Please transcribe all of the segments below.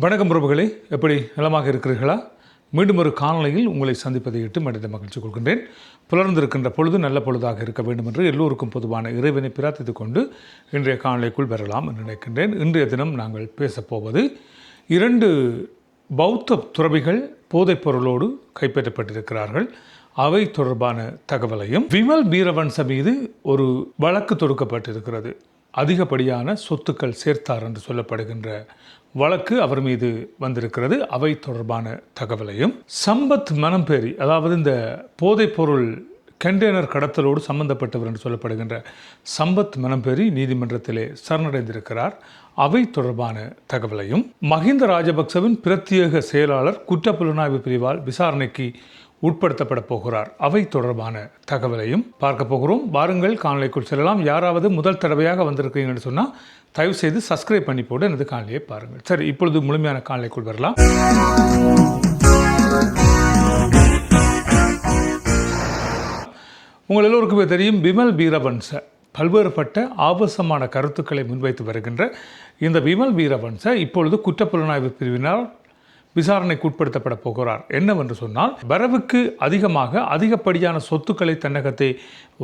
வணக்கம் உறவுகளே எப்படி நலமாக இருக்கிறீர்களா? மீண்டும் ஒரு காணொளியில் உங்களை சந்திப்பதை இட்டு மனித மகிழ்ச்சி கொள்கின்றேன். புலர்ந்திருக்கின்ற பொழுது நல்ல பொழுதாக இருக்க வேண்டும் என்று எல்லோருக்கும் பொதுவான இறைவனை பிரார்த்தித்துக் கொண்டு இன்றைய காணொளிக்குள் பெறலாம் என்று நினைக்கின்றேன். இன்றைய தினம் நாங்கள் பேசப்போவது இரண்டு பௌத்த துறவிகள் போதைப் பொருளோடு கைப்பற்றப்பட்டிருக்கிறார்கள். அவை தொடர்பான தகவலையும் விமல் வீரவன்ச மீது ஒரு வழக்கு தொடுக்கப்பட்டிருக்கிறது. அதிகப்படியான சொத்துக்கள் சேர்த்தார் என்று சொல்லப்படுகின்ற வழக்கு அவர் மீது வந்திருக்கிறது. அவை தொடர்பான தகவலையும் சம்பத் மனம்பேரி அதாவது இந்த போதைப்பொருள் கண்டெய்னர் கடத்தலோடு சம்பந்தப்பட்டவர் என்று சொல்லப்படுகின்ற சம்பத் மனம்பெரி நீதிமன்றத்திலே சரணடைந்திருக்கிறார். அவை தொடர்பான தகவலையும் மஹிந்த ராஜபக்சவின் பிரத்யேக செயலாளர் குற்றப்புலனாய்வு பிரிவால் விசாரணைக்கு உட்படுத்தப்பட போகிறார். அவை தொடர்பான தகவலையும் பார்க்க போகிறோம். வாருங்கள் காணொலிக்குள் செல்லலாம். யாராவது முதல் தடவையாக வந்திருக்கீங்கன்னு சொன்னால் தயவு செய்து சப்ஸ்கிரைப் பண்ணி போட்டு எனது காணொலியை பாருங்கள். சரி இப்பொழுது முழுமையான காணொலிக்குள் வரலாம். உங்கள் எல்லோருக்குமே தெரியும் பிமல் வீரவன்ச பல்வேறுபட்ட ஆபாசமான கருத்துக்களை முன்வைத்து வருகின்ற இந்த விமல் வீரவன்ச இப்பொழுது குற்றப்புலனாய்வு பிரிவினால் விசாரணைக்கு உட்படுத்தப்பட போகிறார். என்னவென்று சொன்னால் வரவுக்கு அதிகமாக அதிகப்படியான சொத்துக்களை தன்னகத்தை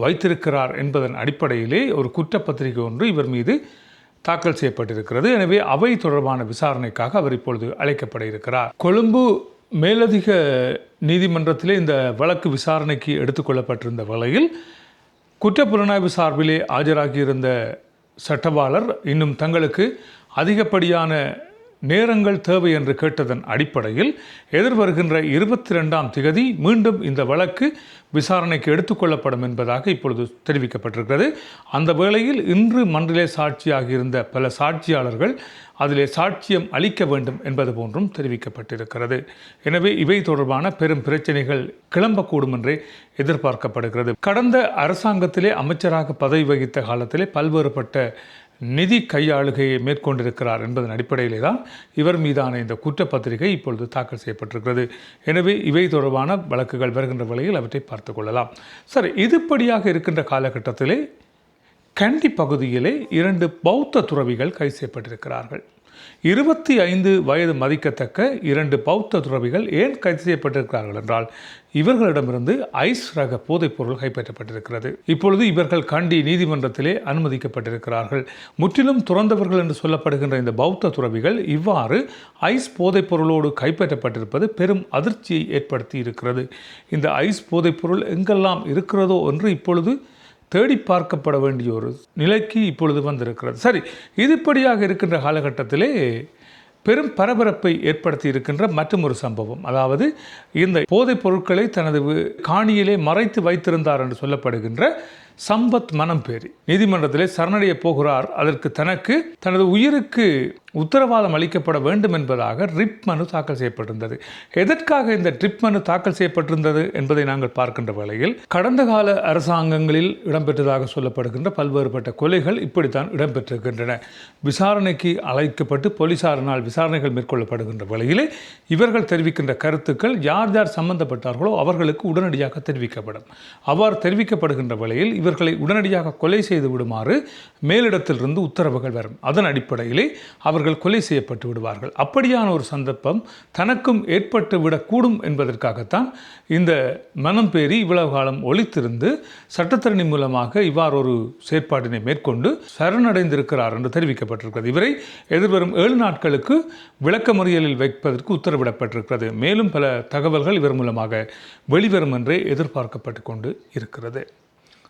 வைத்திருக்கிறார் என்பதன் அடிப்படையிலே ஒரு குற்றப்பத்திரிகை ஒன்று இவர் மீது தாக்கல் செய்யப்பட்டிருக்கிறது. எனவே அவை தொடர்பான விசாரணைக்காக அவர் இப்பொழுது அழைக்கப்பட இருக்கிறார். கொழும்பு மேலதிக நீதிமன்றத்திலே இந்த வழக்கு விசாரணைக்கு எடுத்துக்கொள்ளப்பட்டிருந்த வகையில் குற்றப்புலனாய்வு சார்பிலே ஆஜராகியிருந்த சட்டவாளர் இன்னும் தங்களுக்கு அதிகப்படியான நேரங்கள் தேவை என்று கேட்டதன் அடிப்படையில் எதிர்வருகின்ற இருபத்தி ரெண்டாம் திகதி மீண்டும் இந்த வழக்கு விசாரணைக்கு எடுத்துக்கொள்ளப்படும் என்பதாக இப்பொழுது தெரிவிக்கப்பட்டிருக்கிறது. அந்த வேளையில் இன்று மன்றிலே சாட்சியாகியிருந்த பல சாட்சியாளர்கள் அதிலே சாட்சியம் அளிக்க வேண்டும் என்பது போன்றும் தெரிவிக்கப்பட்டிருக்கிறது. எனவே இவை தொடர்பான பெரும் பிரச்சனைகள் கிளம்பக்கூடும் என்றே எதிர்பார்க்கப்படுகிறது. கடந்த அரசாங்கத்திலே அமைச்சராக பதவி வகித்த காலத்திலே பல்வேறுபட்ட நிதி கையாளுகையை மேற்கொண்டிருக்கிறார் என்பதன் அடிப்படையிலே தான் இவர் மீதான இந்த குற்றப்பத்திரிகை இப்பொழுது தாக்கல் செய்யப்பட்டிருக்கிறது. எனவே இவை தொடர்பான வழக்குகள் வருகின்ற வழியில் அவற்றை பார்த்து கொள்ளலாம். சரி இதுபடியாக இருக்கின்ற காலகட்டத்திலே கண்டி பகுதியிலே இரண்டு பௌத்த துறவிகள் கைது செய்யப்பட்டிருக்கிறார்கள். இருபத்தி ஐந்து வயது மதிக்கத்தக்க இரண்டு பௌத்த துறவிகள் ஏன் கைது செய்யப்பட்டிருக்கிறார்கள் என்றால் இவர்களிடமிருந்து ஐஸ் ரக போதைப்பொருள் கைப்பற்றப்பட்டிருக்கிறது. இப்பொழுது இவர்கள் கண்டி நீதிமன்றத்திலே அனுமதிக்கப்பட்டிருக்கிறார்கள். முற்றிலும் துறந்தவர்கள் என்று சொல்லப்படுகின்ற இந்த பௌத்த துறவிகள் இவ்வாறு ஐஸ் போதைப்பொருளோடு கைப்பற்றப்பட்டிருப்பது பெரும் அதிர்ச்சியை ஏற்படுத்தி இருக்கிறது இந்த ஐஸ் போதைப்பொருள் எங்கெல்லாம் இருக்கிறதோ என்று இப்பொழுது தேடி பார்க்கப்பட வேண்டிய ஒரு நிலைக்கு இப்பொழுது வந்திருக்கிறது. சரி இதுபடியாக இருக்கின்ற காலகட்டத்திலே பெரும் பரபரப்பை ஏற்படுத்தி இருக்கின்ற மற்றும் ஒரு சம்பவம். அதாவது இந்த போதைப் பொருட்களை தனது காணியிலே மறைத்து வைத்திருந்தார் என்று சொல்லப்படுகின்ற சம்பத் மனம் பேரி நீதிமன்றத்திலே சரணடைய போகிறார். அதற்கு தனக்கு தனது உயிருக்கு உத்தரவாதம் அளிக்கப்பட வேண்டும் என்பதாக ரிப் மனு தாக்கல் செய்யப்பட்டிருந்தது. எதற்காக இந்த ட்ரிப் மனு தாக்கல் செய்யப்பட்டிருந்தது என்பதை நாங்கள் பார்க்கின்ற வேளையில் கடந்த கால அரசாங்கங்களில் இடம்பெற்றதாக சொல்லப்படுகின்ற பல்வேறுபட்ட கொலைகள் இப்படித்தான் இடம்பெற்றிருக்கின்றன. விசாரணைக்கு அழைக்கப்பட்டு போலீசாரினால் விசாரணைகள் மேற்கொள்ளப்படுகின்ற வேளையிலே இவர்கள் தெரிவிக்கின்ற கருத்துக்கள் யார் யார் சம்பந்தப்பட்டார்களோ அவர்களுக்கு உடனடியாக தெரிவிக்கப்படும். அவ்வாறு தெரிவிக்கப்படுகின்ற வேளையில் இவர்களை உடனடியாக கொலை செய்து விடுமாறு மேலிடத்திலிருந்து உத்தரவுகள் வரும். அதன் அடிப்படையிலே அவர்கள் கொலை செய்யப்பட்டு விடுவார்கள். அப்படியான ஒரு சந்தர்ப்பம் தனக்கும் ஏற்பட்டு விடக்கூடும் என்பதற்காகத்தான் இந்த மனம் பேரி இவ்வளவு காலம் ஒழித்திருந்து சட்டத்தரணி மூலமாக இவ்வாறு ஒரு செயற்பாட்டினை மேற்கொண்டு சரணடைந்திருக்கிறார் என்று தெரிவிக்கப்பட்டிருக்கிறது. இவரை எதிர்வரும் ஏழு நாட்களுக்கு விளக்க விளக்கமறியலில் வைப்பதற்கு உத்தரவிடப்பட்டிருக்கிறது. மேலும் பல தகவல்கள் இவர் மூலமாக வெளிவரும் என்றே எதிர்பார்க்கப்பட்டு கொண்டு இருக்கிறது.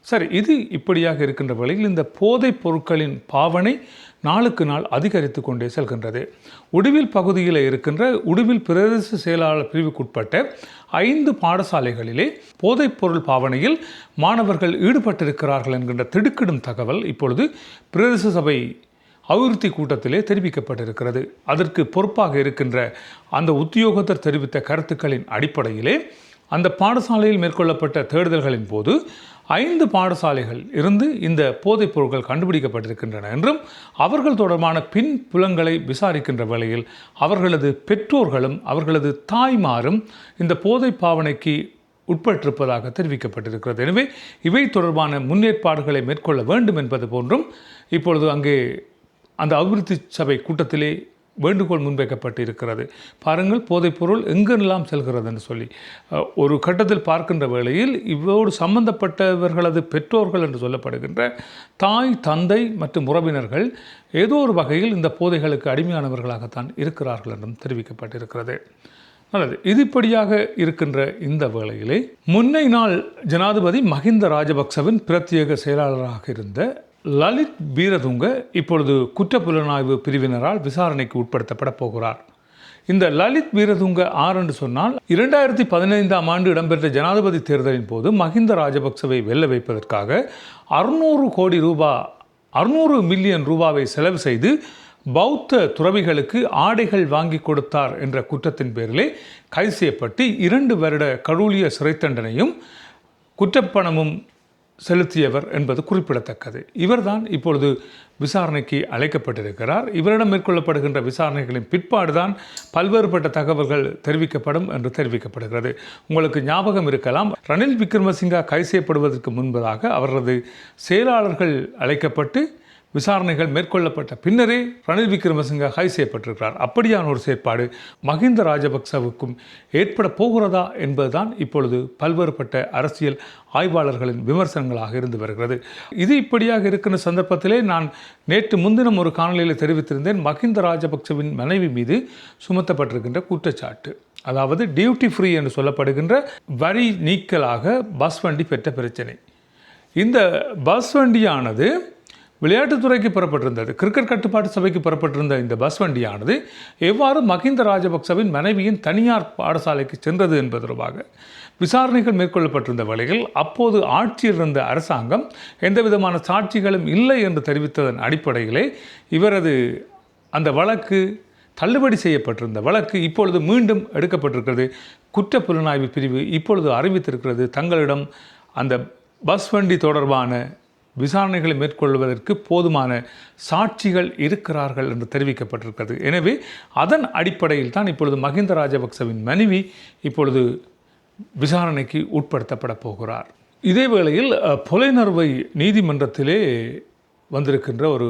சரி இது இப்படியாக இருக்கின்ற வழியில் இந்த போதைப் பொருட்களின் பாவனை நாளுக்கு நாள் அதிகரித்து கொண்டே செல்கின்றது. உடுவில் பகுதியில் இருக்கின்ற உடுவில் பிரதேச செயலாளர் பிரிவுக்குட்பட்ட ஐந்து பாடசாலைகளிலே போதைப் பொருள் பாவனையில் மாணவர்கள் ஈடுபட்டிருக்கிறார்கள் என்கின்ற திடுக்கிடும் தகவல் இப்பொழுது பிரதேச சபை அபிவிருத்தி கூட்டத்திலே தெரிவிக்கப்பட்டிருக்கிறது. அதற்கு பொறுப்பாக இருக்கின்ற அந்த உத்தியோகத்தர் தெரிவித்த கருத்துக்களின் அடிப்படையிலே அந்த பாடசாலையில் மேற்கொள்ளப்பட்ட தேடுதல்களின் போது ஐந்து பாடசாலைகள் இருந்து இந்த போதைப் பொருட்கள் கண்டுபிடிக்கப்பட்டிருக்கின்றன என்றும் அவர்கள் தொடர்பான பின் புலங்களை விசாரிக்கின்ற வேளையில் அவர்களது பெற்றோர்களும் அவர்களது தாய்மாரும் இந்த போதை பாவனைக்கு உட்பட்டிருப்பதாக தெரிவிக்கப்பட்டிருக்கிறது. எனவே இவை தொடர்பான முன்னேற்பாடுகளை மேற்கொள்ள வேண்டும் என்பது போன்றும் இப்பொழுது அங்கே அந்த அபிவிருத்தி சபை கூட்டத்திலே வேண்டுகோள் முன்வைக்கப்பட்டு இருக்கிறது. பாருங்கள் போதைப்பொருள் எங்கெல்லாம் செல்கிறது என்று சொல்லி ஒரு கட்டத்தில் பார்க்கின்ற வேளையில் இவோடு சம்பந்தப்பட்டவர்களது பெற்றோர்கள் என்று சொல்லப்படுகின்ற தாய் தந்தை மற்றும் உறவினர்கள் ஏதோ ஒரு வகையில் இந்த போதைகளுக்கு அடிமையானவர்களாகத்தான் இருக்கிறார்கள் என்றும் தெரிவிக்கப்பட்டிருக்கிறது. நல்லது. இதுபடியாக இருக்கின்ற இந்த வேளையிலே முன்னை நாள் ஜனாதிபதி மஹிந்த ராஜபக்சவின் பிரத்யேக செயலாளராக இருந்த லலித் பீரதுங்க இப்பொழுது குற்றப்புலனாய்வு பிரிவினரால் விசாரணைக்கு உட்படுத்தப்பட போகிறார். இந்த லலித் வீரதுங்க ஆர் என்று சொன்னால் இரண்டாயிரத்தி பதினைந்தாம் ஆண்டு இடம்பெற்ற ஜனாதிபதி தேர்தலின் போது மஹிந்த ராஜபக்சவை வெல்ல வைப்பதற்காக அறுநூறு கோடி ரூபா அறுநூறு மில்லியன் ரூபாவை செலவு செய்து பௌத்த துறவிகளுக்கு ஆடைகள் வாங்கி கொடுத்தார் என்ற குற்றத்தின் பேரிலே கைது செய்யப்பட்டு இரண்டு வருட கடூழிய சிறை தண்டனையும் குற்றப்பணமும் செலுத்தியவர் என்பது குறிப்பிடத்தக்கது. இவர்தான் இப்பொழுது விசாரணைக்கு அழைக்கப்பட்டிருக்கிறார். இவரிடம் மேற்கொள்ளப்படுகின்ற விசாரணைகளின் பிற்பாடுதான் பல்வேறுபட்ட தகவல்கள் தெரிவிக்கப்படும் என்று தெரிவிக்கப்படுகிறது. உங்களுக்கு ஞாபகம் இருக்கலாம் ரணில் விக்ரமசிங்கா கைது செய்யப்படுவதற்கு முன்பதாக அவரது செயலாளர்கள் அழைக்கப்பட்டு விசாரணைகள் மேற்கொள்ளப்பட்ட பின்னரே ரணில் விக்ரமசிங்க கைது செய்யப்பட்டிருக்கிறார். அப்படியான ஒரு செயற்பாடு மஹிந்த ராஜபக்சவுக்கும் ஏற்பட போகிறதா என்பதுதான் இப்பொழுது பல்வேறுபட்ட அரசியல் ஆய்வாளர்களின் விமர்சனங்களாக இருந்து வருகிறது. இது இப்படியாக இருக்கின்ற சந்தர்ப்பத்திலே நான் நேற்று முன்தினம் ஒரு காணொலியில் தெரிவித்திருந்தேன். மஹிந்த ராஜபக்சவின் மனைவி மீது சுமத்தப்பட்டிருக்கின்ற குற்றச்சாட்டு. அதாவது டியூட்டி ஃப்ரீ என்று சொல்லப்படுகின்ற வரி நீக்கலாக பஸ் வண்டி பெற்ற பிரச்சனை. இந்த பஸ் வண்டியானது விளையாட்டுத்துறைக்கு புறப்பட்டிருந்தது. கிரிக்கெட் கட்டுப்பாட்டு சபைக்கு புறப்பட்டிருந்த இந்த பஸ் வண்டியானது எவ்வாறு மஹிந்த ராஜபக்சவின் மனைவியின் தனியார் பாடசாலைக்கு சென்றது என்பது தொடர்பாக விசாரணைகள் மேற்கொள்ளப்பட்டிருந்த வேளையில் அப்போது ஆட்சியில் இருந்த அரசாங்கம் எந்தவிதமான சாட்சிகளும் இல்லை என்று தெரிவித்ததன் அடிப்படையிலே இவரது அந்த வழக்கு தள்ளுபடி செய்யப்பட்டிருந்த வழக்கு இப்பொழுது மீண்டும் எடுக்கப்பட்டிருக்கிறது. குற்ற புலனாய்வு பிரிவு இப்பொழுது அறிவித்திருக்கிறது தங்களிடம் அந்த பஸ் வண்டி தொடர்பான விசாரணைகளை மேற்கொள்வதற்கு போதுமான சாட்சிகள் இருக்கிறார்கள் என்று தெரிவிக்கப்பட்டிருக்கிறது. எனவே அதன் அடிப்படையில் தான் இப்பொழுது மஹிந்த ராஜபக்சவின் மனைவி இப்பொழுது விசாரணைக்கு உட்படுத்தப்பட போகிறார். இதே வேளையில் புலைநர்வை நீதிமன்றத்திலே வந்திருக்கின்ற ஒரு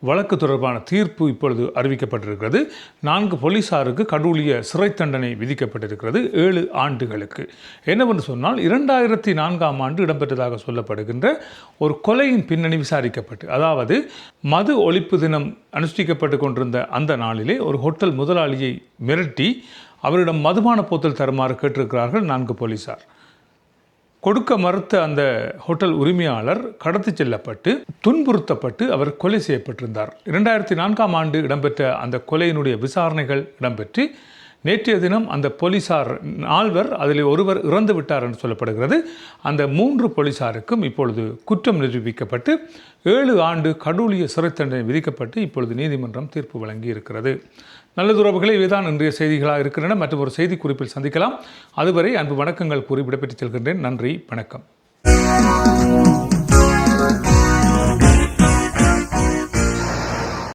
வழக்கு தொடர்பான தீர்ப்பு இப்பொழுது அறிவிக்கப்பட்டிருக்கிறது. நான்கு போலீசாருக்கு கடூழிய சிறை தண்டனை விதிக்கப்பட்டிருக்கிறது ஏழு ஆண்டுகளுக்கு. என்னவென்று சொன்னால் இரண்டாயிரத்தி நான்காம் ஆண்டு இடம்பெற்றதாக சொல்லப்படுகின்ற ஒரு கொலையின் பின்னணி விசாரிக்கப்பட்டு அதாவது மது ஒழிப்பு தினம் அனுஷ்டிக்கப்பட்டு கொண்டிருந்த அந்த நாளிலே ஒரு ஹோட்டல் முதலாளியை மிரட்டி அவரிடம் மதுபான போத்தல் தருமாறு கேட்டிருக்கிறார்கள் நான்கு போலீசார். கொடுக்க மறுத்த அந்த ஹோட்டல் உரிமையாளர் கடத்தி செல்லப்பட்டு துன்புறுத்தப்பட்டு அவர் கொலை செய்யப்பட்டிருந்தார். இரண்டாயிரத்தி நான்காம் ஆண்டு இடம்பெற்ற அந்த கொலையினுடைய விசாரணைகள் இடம்பெற்று நேற்றைய தினம் அந்த போலீசார் நால்வர் அதில் ஒருவர் இறந்து விட்டார் என்று சொல்லப்படுகிறது. அந்த மூன்று போலீசாருக்கும் இப்பொழுது குற்றம் நிரூபிக்கப்பட்டு ஏழு ஆண்டு கடூழிய சிறை தண்டனை விதிக்கப்பட்டு இப்பொழுது நீதிமன்றம் தீர்ப்பு வழங்கி இருக்கிறது நல்லதுறவுகளே இவைதான் இன்றைய செய்திகளாக இருக்கின்றன. மற்றும் ஒரு செய்தி குறிப்பில் சந்திக்கலாம். அதுவரை அன்பு வணக்கங்கள் கூறி விடைபெற்றுச் செல்கின்றேன். நன்றி வணக்கம்.